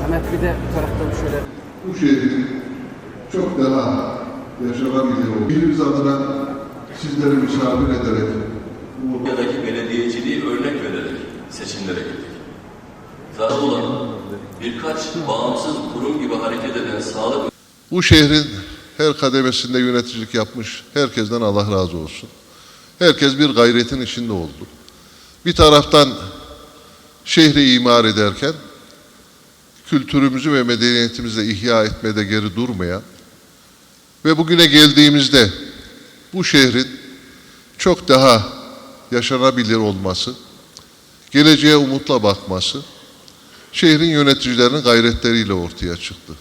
Mehmet bir de bu taraftan şöyle bu şehrin çok daha yaşanabilir. Birimiz adına sizleri misafir ederek bu Konya'daki belediyeciliği örnek vererek seçimlere gittik. Zaten olan birkaç bağımsız kurum gibi hareket eden sağlık Bu şehrin her kademesinde yöneticilik yapmış herkesten Allah razı olsun. Herkes bir gayretin içinde oldu. Bir taraftan şehri imar ederken kültürümüzü ve medeniyetimizi de ihya etmede geri durmayan ve bugüne geldiğimizde bu şehrin çok daha yaşanabilir olması, geleceğe umutla bakması, şehrin yöneticilerinin gayretleriyle ortaya çıktı.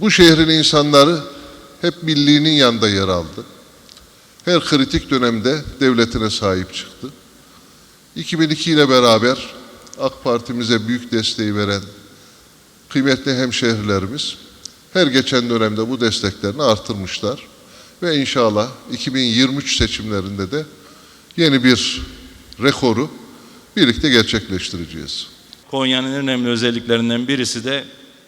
Bu şehrin insanları hep milliğinin yanında yer aldı. Her kritik dönemde devletine sahip çıktı. 2002 ile beraber AK Parti'mize büyük desteği veren kıymetli hemşehrilerimiz her geçen dönemde bu desteklerini artırmışlar. Ve inşallah 2023 seçimlerinde de yeni bir rekoru birlikte gerçekleştireceğiz. Konya'nın en önemli özelliklerinden birisi de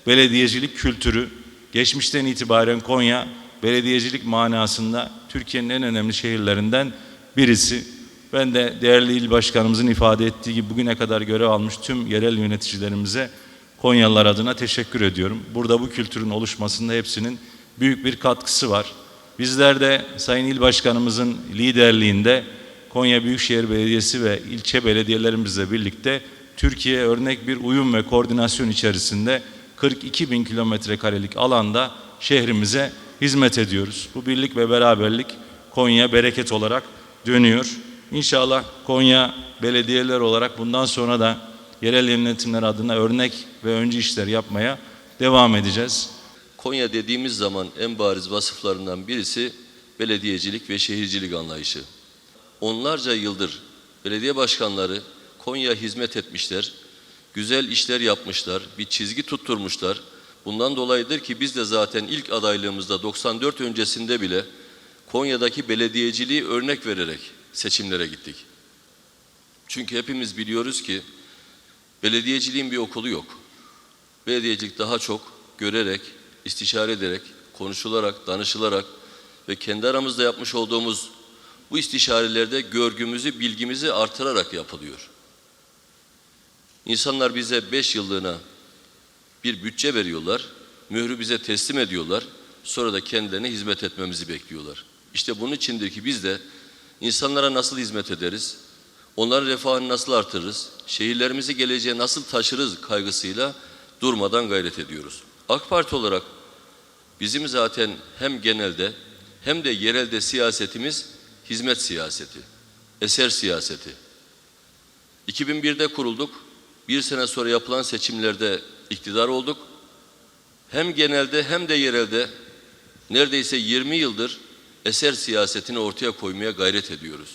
belediyecilik kültürü. Geçmişten itibaren Konya belediyecilik manasında Türkiye'nin en önemli şehirlerinden birisi. Ben de değerli il başkanımızın ifade ettiği gibi bugüne kadar görev almış tüm yerel yöneticilerimize Konyalılar adına teşekkür ediyorum. Burada bu kültürün oluşmasında hepsinin büyük bir katkısı var. Bizler de Sayın İl Başkanımızın liderliğinde Konya Büyükşehir Belediyesi ve ilçe belediyelerimizle birlikte Türkiye örnek bir uyum ve koordinasyon içerisinde 42 bin kilometre karelik alanda şehrimize hizmet ediyoruz. Bu birlik ve beraberlik Konya bereket olarak dönüyor. İnşallah Konya belediyeler olarak bundan sonra da yerel yönetimler adına örnek ve öncü işler yapmaya devam edeceğiz. Konya dediğimiz zaman en bariz vasıflarından birisi belediyecilik ve şehircilik anlayışı. Onlarca yıldır belediye başkanları Konya hizmet etmişler, güzel işler yapmışlar, bir çizgi tutturmuşlar. Bundan dolayıdır ki biz de zaten ilk adaylığımızda 94 öncesinde bile Konya'daki belediyeciliği örnek vererek seçimlere gittik. Çünkü hepimiz biliyoruz ki belediyeciliğin bir okulu yok. Belediyecilik daha çok görerek, istişare ederek, konuşularak, danışılarak ve kendi aramızda yapmış olduğumuz bu istişarelerde görgümüzü, bilgimizi artırarak yapılıyor. İnsanlar bize beş yıllığına bir bütçe veriyorlar, mührü bize teslim ediyorlar, sonra da kendilerine hizmet etmemizi bekliyorlar. İşte bunun içindir ki biz de insanlara nasıl hizmet ederiz, onların refahını nasıl artırırız, şehirlerimizi geleceğe nasıl taşırız kaygısıyla durmadan gayret ediyoruz. AK Parti olarak bizim zaten hem genelde hem de yerelde siyasetimiz hizmet siyaseti, eser siyaseti. 2001'de kurulduk, bir sene sonra yapılan seçimlerde iktidar olduk. Hem genelde hem de yerelde neredeyse 20 yıldır eser siyasetini ortaya koymaya gayret ediyoruz.